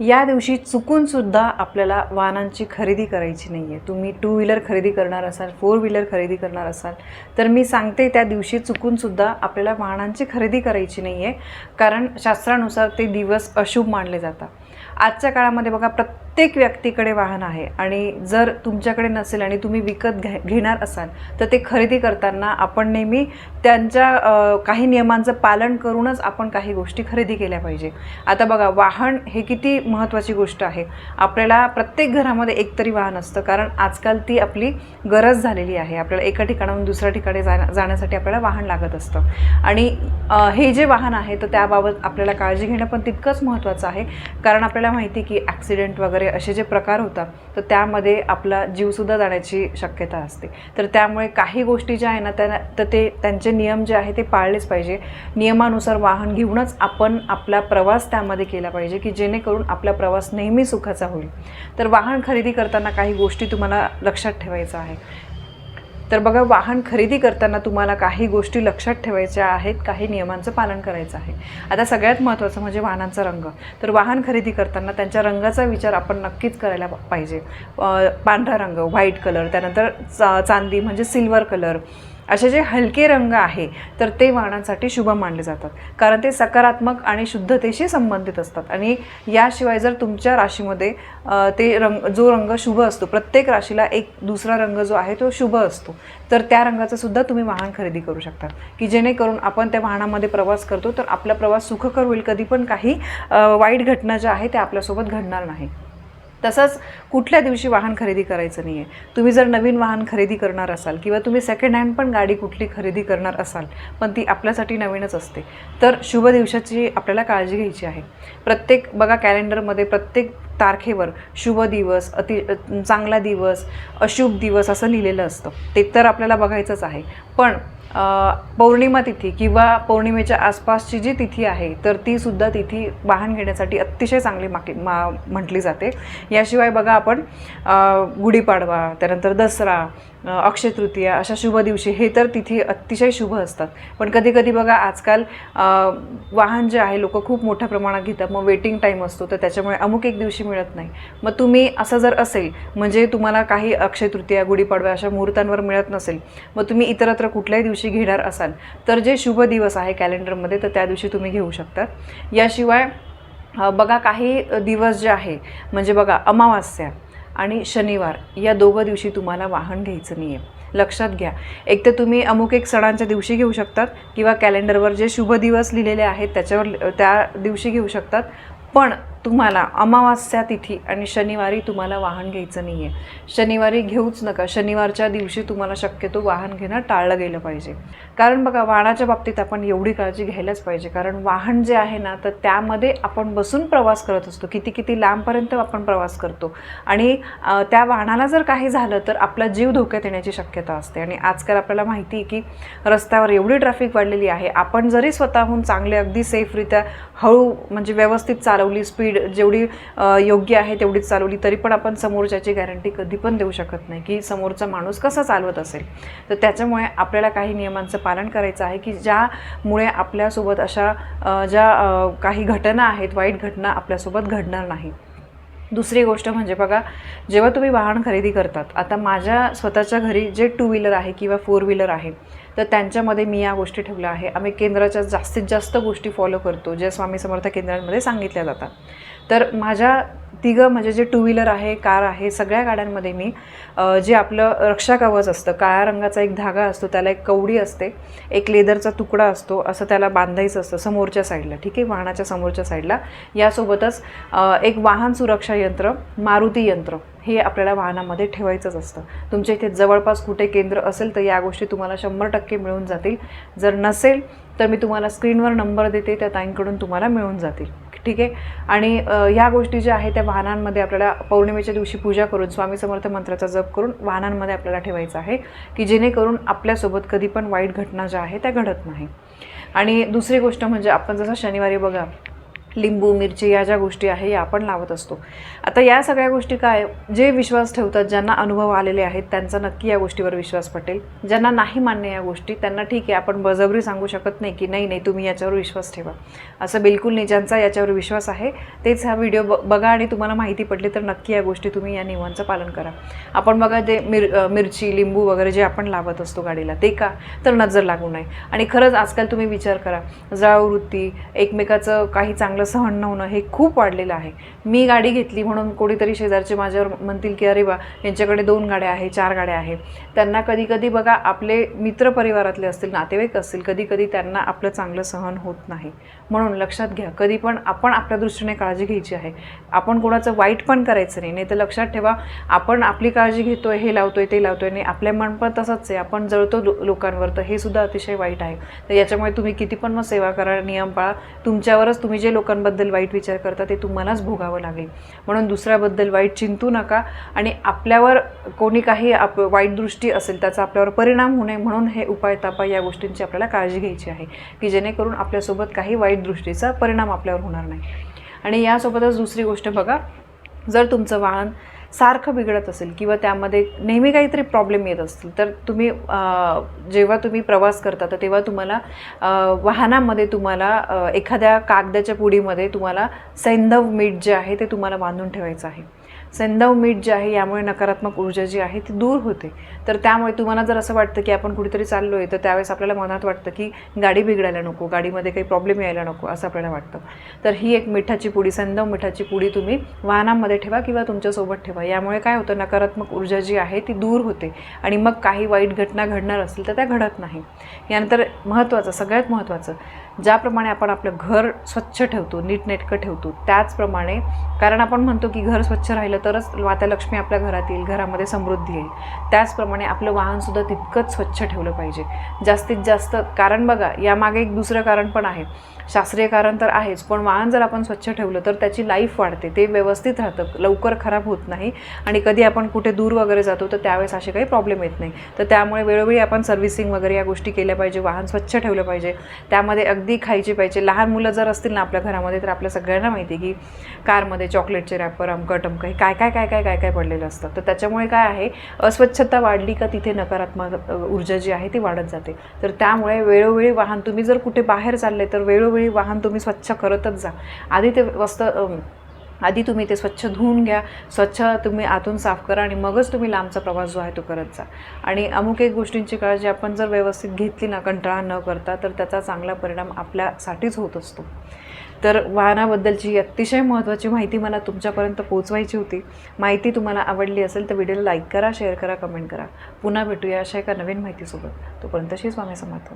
या दिवशी चुकूनसुद्धा आपल्याला वाहनांची खरेदी करायची नाही आहे तुम्ही टू व्हीलर खरेदी करणार असाल फोर व्हीलर खरेदी करणार असाल तर मी सांगते त्या दिवशी चुकूनसुद्धा आपल्याला वाहनांची खरेदी करायची नाही आहे कारण शास्त्रानुसार ते दिवस अशुभ मानले जातात. आजच्या काळामध्ये बघा प्रत्येक प्रत्येक व्यक्तीकडे वाहन आहे आणि जर तुमच्याकडे नसेल आणि तुम्ही विकत घ्या घेणार असाल तर ते खरेदी करताना आपण नेहमी त्यांच्या काही नियमांचं पालन करूनच आपण काही गोष्टी खरेदी केल्या पाहिजे. आता बघा वाहन हे किती महत्त्वाची गोष्ट आहे. आपल्याला प्रत्येक घरामध्ये एक तरी वाहन असतं कारण आजकाल ती आपली गरज झालेली आहे. आपल्याला एका ठिकाणाहून दुसऱ्या ठिकाणी जा जाण्यासाठी आपल्याला वाहन लागत असतं. आणि हे जे वाहन आहे तर त्याबाबत आपल्याला काळजी घेणं पण तितकंच महत्त्वाचं आहे. कारण आपल्याला माहिती की ॲक्सिडेंट वगैरे असे जे प्रकार होतात तर त्यामध्ये आपला जीवसुद्धा जाण्याची शक्यता असते. तर त्यामुळे काही गोष्टी ज्या आहे ना त्या तर ते त्यांचे नियम जे आहे ते पाळलेच पाहिजे. नियमानुसार वाहन घेऊनच आपण आपला प्रवास त्यामध्ये केला पाहिजे की जेणेकरून आपला प्रवास नेहमी सुखाचा होईल. तर वाहन खरेदी करताना काही गोष्टी तुम्हाला लक्षात ठेवायचं आहे. तर बघा वाहन खरेदी करताना तुम्हाला काही गोष्टी लक्षात ठेवायच्या आहेत काही नियमांचं पालन करायचं आहे. आता सगळ्यात महत्त्वाचं म्हणजे वाहनांचा रंग. तर वाहन खरेदी करताना त्यांच्या रंगाचा विचार आपण नक्कीच करायला पाहिजे. पांढरा रंग व्हाईट कलर त्यानंतर चा चांदी म्हणजे सिल्वर कलर. असे जे हलके रंग आहे तर ते वाहनांसाठी शुभ मानले जातात. कारण ते सकारात्मक आणि शुद्धतेशी संबंधित असतात. आणि याशिवाय जर तुमच्या राशीमध्ये ते रंग जो रंग शुभ असतो प्रत्येक राशीला एक दुसरा रंग जो आहे तो शुभ असतो. तर त्या रंगाचं सुद्धा तुम्ही वाहन खरेदी करू शकता. की जेणेकरून आपण त्या वाहनामध्ये प्रवास करतो तर आपला प्रवास सुखकर होईल. कधी पण काही वाईट घटना ज्या आहे त्या आपल्यासोबत घडणार नाही. तसंच कुठल्या दिवशी वाहन खरेदी करायचं नाही आहे तुम्ही जर नवीन वाहन खरेदी करणार असाल किंवा तुम्ही सेकंड हँड पण गाडी कुठली खरेदी करणार असाल पण ती आपल्यासाठी नवीनच असते तर शुभ दिवसाची आपल्याला काळजी घ्यायची आहे. प्रत्येक बघा कॅलेंडरमध्ये प्रत्येक तारखेवर शुभ दिवस अति चांगला दिवस अशुभ दिवस असं लिहिलेलं असतं. ते तर आपल्याला बघायचंच आहे. पण पौर्णिमा तिथी किंवा पौर्णिमेच्या आसपासची जी तिथी आहे तर ती सुद्धा तिथी वाहन घेण्यासाठी अतिशय चांगली माकी मा म्हटली जाते. याशिवाय बघा आपण गुढीपाडवा त्यानंतर दसरा अक्षय तृतीया अशा शुभ दिवशी हे तर तिथी अतिशय शुभ असतात. पण कधी कधी बघा आजकाल वाहन जे आहे लोक खूप मोठ्या प्रमाणात घेतात. मग वेटिंग टाईम असतो तर त्याच्यामुळे अमुक एक दिवशी मिळत नाही. मग तुम्ही असं जर असेल म्हणजे तुम्हाला काही अक्षय तृतीया गुढीपाडव्या अशा मुहूर्तांवर मिळत नसेल मग तुम्ही इतरत्र कुठल्याही दिवशी दिवशी घेणार असाल तर जे शुभ दिवस आहे कॅलेंडरमध्ये तर त्या दिवशी तुम्ही घेऊ शकतात याशिवाय बघा काही दिवस जे आहे म्हणजे बघा अमावास्या आणि शनिवार या दोघं दिवशी तुम्हाला वाहन घ्यायचं नाही आहे लक्षात घ्या. एक तर तुम्ही अमुक एक सणांच्या दिवशी घेऊ शकतात किंवा कॅलेंडरवर जे शुभ दिवस लिहिलेले आहेत त्याच्यावर त्या दिवशी घेऊ शकतात. पण तुम्हाला अमावास्या तिथी आणि शनिवारी तुम्हाला वाहन घ्यायचं नाही आहे शनिवारी घेऊच नका. शनिवारच्या दिवशी तुम्हाला शक्यतो वाहन घेणं टाळलं गेलं पाहिजे. कारण बघा वाहनाच्या बाबतीत आपण एवढी काळजी घ्यायलाच पाहिजे. कारण वाहन जे आहे ना तर त्यामध्ये आपण बसून प्रवास करत असतो. किती किती लांबपर्यंत आपण प्रवास करतो. आणि त्या वाहनाला जर काही झालं तर आपला जीव धोक्यात येण्याची शक्यता असते. आणि आजकाल आपल्याला माहिती आहे की रस्त्यावर एवढी ट्रॅफिक वाढलेली आहे. आपण जरी स्वतःहून चांगले अगदी सेफरित्या हळू म्हणजे व्यवस्थित चालवली स्पीड जेवढी योग्य आहे तेवढीच चालवली तरी पण आपण समोरच्याची गॅरंटी कधी पण देऊ शकत नाही की समोरचा माणूस कसा चालवत असेल. तर त्याच्यामुळे आपल्याला काही नियमांचं पालन करायचं आहे की ज्यामुळे आपल्यासोबत अशा ज्या काही घटना आहेत वाईट घटना आपल्यासोबत घडणार नाही. दुसरी गोष्ट म्हणजे बघा जेव्हा तुम्ही वाहन खरेदी करतात आता माझ्या स्वतःच्या घरी जे टू व्हीलर आहे किंवा फोर व्हीलर आहे तर त्यांच्यामध्ये मी या गोष्टी ठेवल्या आहे. आम्ही केंद्राच्या जास्तीत जास्त गोष्टी फॉलो करतो ज्या स्वामी समर्थ केंद्रांमध्ये सांगितल्या जातात. तर माझ्या तिघं म्हणजे जे टू व्हीलर आहे कार आहे सगळ्या गाड्यांमध्ये मी जे आपलं रक्षा कवच असतं काळ्या रंगाचा एक धागा असतो त्याला एक कवडी असते एक लेदरचा तुकडा असतो असं त्याला बांधायचं असतं समोरच्या साईडला ठीक आहे? वाहनाच्या समोरच्या साईडला. यासोबतच एक वाहन सुरक्षा यंत्र मारुती यंत्र हे आपल्याला वाहनामध्ये ठेवायचंच असतं. तुमच्या इथे जवळपास कुठे केंद्र असेल तर या गोष्टी तुम्हाला शंभर टक्के मिळून जातील. जर नसेल तर मी तुम्हाला स्क्रीनवर नंबर देते त्या ताईंकडून तुम्हाला मिळून जातील. ठीक आहे? आणि ह्या गोष्टी ज्या आहेत त्या वाहनांमध्ये आपल्याला पौर्णिमेच्या दिवशी पूजा करून स्वामी समर्थ मंत्राचा जप करून वाहनांमध्ये आपल्याला ठेवायचं आहे की जेणेकरून आपल्यासोबत कधी पण वाईट घटना ज्या आहेत त्या घडत नाही. आणि दुसरी गोष्ट म्हणजे आपण जसं शनिवारी बघा लिंबू मिरची या ज्या गोष्टी आहे या आपण लावत असतो. आता या सगळ्या गोष्टी काय जे विश्वास ठेवतात ज्यांना अनुभव आलेले आहेत त्यांचा नक्की या गोष्टीवर विश्वास पटेल. ज्यांना नाही मान्य या गोष्टी त्यांना ठीक आहे आपण बजबरी सांगू शकत नाही की नाही नाही तुम्ही याच्यावर विश्वास ठेवा. असं बिलकुल नाही ज्यांचा याच्यावर विश्वास आहे. तेच हा व्हिडिओ ब बघा आणि तुम्हाला माहिती पडली तर नक्की या गोष्टी तुम्ही या नियमांचं पालन करा. आपण बघा ते मिर मिरची लिंबू वगैरे जे आपण लावत असतो गाडीला ते का? तर नजर लागू नये. आणि खरंच आजकाल तुम्ही विचार करा. जाळवृत्ती एकमेकाचं काही चांगलं सहन न होणं हे खूप वाढलेलं आहे. मी गाडी घेतली म्हणून कोणीतरी शेजारचे माझ्यावर म्हणतील की अरे वा यांच्याकडे दोन गाड्या आहे चार गाड्या आहे त्यांना कधी कधी बघा आपले मित्रपरिवारातले असतील नातेवाईक असतील कधी कधी त्यांना आपलं चांगलं सहन होत नाही. म्हणून लक्षात घ्या कधी पण आपण आपल्या दृष्टीने काळजी घ्यायची आहे. आपण कोणाचं वाईट पण करायचं नाही. नाही तर लक्षात ठेवा आपण आपली काळजी घेतोय हे लावतोय ते लावतोय नाही आपल्या मन पण तसंच आहे. आपण जळतो लो- लोकांवर तर हे सुद्धा अतिशय वाईट आहे. तर याच्यामुळे तुम्ही किती पण मग सेवा करा नियम पाळा. तुमच्यावरच तुम्ही जे लोक लोकांबद्दल वाईट विचार करता ते तुम्हालाच भोगावं लागेल. म्हणून दुसऱ्याबद्दल वाईट चिंतू नका आणि आपल्यावर कोणी काही आप वाईट दृष्टी असेल त्याचा आपल्यावर परिणाम होऊ नये म्हणून हे उपाय तापा या गोष्टींची आपल्याला काळजी घ्यायची आहे की जेणेकरून आपल्यासोबत काही वाईट दृष्टीचा परिणाम आपल्यावर होणार नाही. आणि यासोबतच दुसरी गोष्ट बघा जर तुमचं वाहन सारखं बिघडत असेल किंवा त्यामध्ये नेहमी काहीतरी प्रॉब्लेम येत असतील तर तुम्ही जेव्हा तुम्ही प्रवास करता तर तेव्हा तुम्हाला वाहनामध्ये तुम्हाला एखाद्या कागदाच्या पुडीमध्ये तुम्हाला सैंधव मीठ जे आहे ते तुम्हाला बांधून ठेवायचं आहे. सेंदव मीठ जे आहे यामुळे नकारात्मक ऊर्जा जी आहे ती दूर होते. तर त्यामुळे तुम्हाला जर असं वाटतं की आपण कुठेतरी चाललो आहे तर त्यावेळेस आपल्याला मनात वाटतं की गाडी बिघडायला नको गाडीमध्ये काही प्रॉब्लेम यायला नको असं आपल्याला वाटतं. तर ही एक मिठाची पुडी सेंदव मिठाची पुडी तुम्ही वाहनामध्ये ठेवा किंवा तुमच्यासोबत ठेवा. यामुळे काय होतं नकारात्मक ऊर्जा जी आहे ती दूर होते. आणि मग काही वाईट घटना घडणार असतील तर त्या घडत नाही. यानंतर महत्त्वाचं सगळ्यात महत्त्वाचं ज्याप्रमाणे आपण आपलं घर स्वच्छ ठेवतो नीटनेटकं ठेवतो त्याचप्रमाणे कारण आपण म्हणतो की घर स्वच्छ राहिलं तरच माता लक्ष्मी आपल्या घरात येईल घरामध्ये समृद्धी येईल त्याचप्रमाणे आपलं वाहनसुद्धा तितकंच स्वच्छ ठेवलं पाहिजे. जास्तीत जास्त कारण बघा यामागे एक दुसरं कारण पण आहे. शास्त्रीय कारण तर आहेच पण वाहन जर आपण स्वच्छ ठेवलं तर त्याची लाईफ वाढते. ते व्यवस्थित राहतं लवकर खराब होत नाही आणि कधी आपण कुठे दूर वगैरे जातो तर त्यावेळेस असे काही प्रॉब्लेम येत नाही. तर त्यामुळे वेळोवेळी आपण सर्व्हिसिंग वगैरे या गोष्टी केल्या पाहिजे वाहन स्वच्छ ठेवलं पाहिजे. त्यामध्ये अगदी खायची पाहिजे लहान मुलं जर असतील ना आपल्या घरामध्ये तर आपल्या सगळ्यांना माहिती आहे की कारमध्ये चॉकलेटचे रॅपर अमकट अमक हे काय काय काय काय काय काय पडलेलं असतं? तर त्याच्यामुळे काय आहे अस्वच्छता वाढली का तिथे नकारात्मक ऊर्जा जी आहे ती वाढत जाते. तर त्यामुळे वेळोवेळी वाहन तुम्ही जर कुठे बाहेर चालले तर वेळोवेळी वाहन तुम्ही स्वच्छ करतच जा. आधी ते वस्त आधी तुम्ही ते स्वच्छ धुवून घ्या स्वच्छ तुम्ही आतून साफ करा आणि मगच तुम्ही लांबचा प्रवास जो आहे तो करत जा. आणि अमुक एक गोष्टींची काळजी आपण जर व्यवस्थित घेतली ना कंटाळा न करता तर त्याचा चांगला परिणाम आपल्यासाठीच होत असतो. तर वाहनाबद्दलची अतिशय महत्त्वाची माहिती मला तुमच्यापर्यंत पोहोचवायची होती. माहिती तुम्हाला आवडली असेल तर व्हिडिओला लाईक करा शेअर करा कमेंट करा. पुन्हा भेटूया अशा एका नवीन माहितीसोबत. तोपर्यंत श्री स्वामी समर्थ.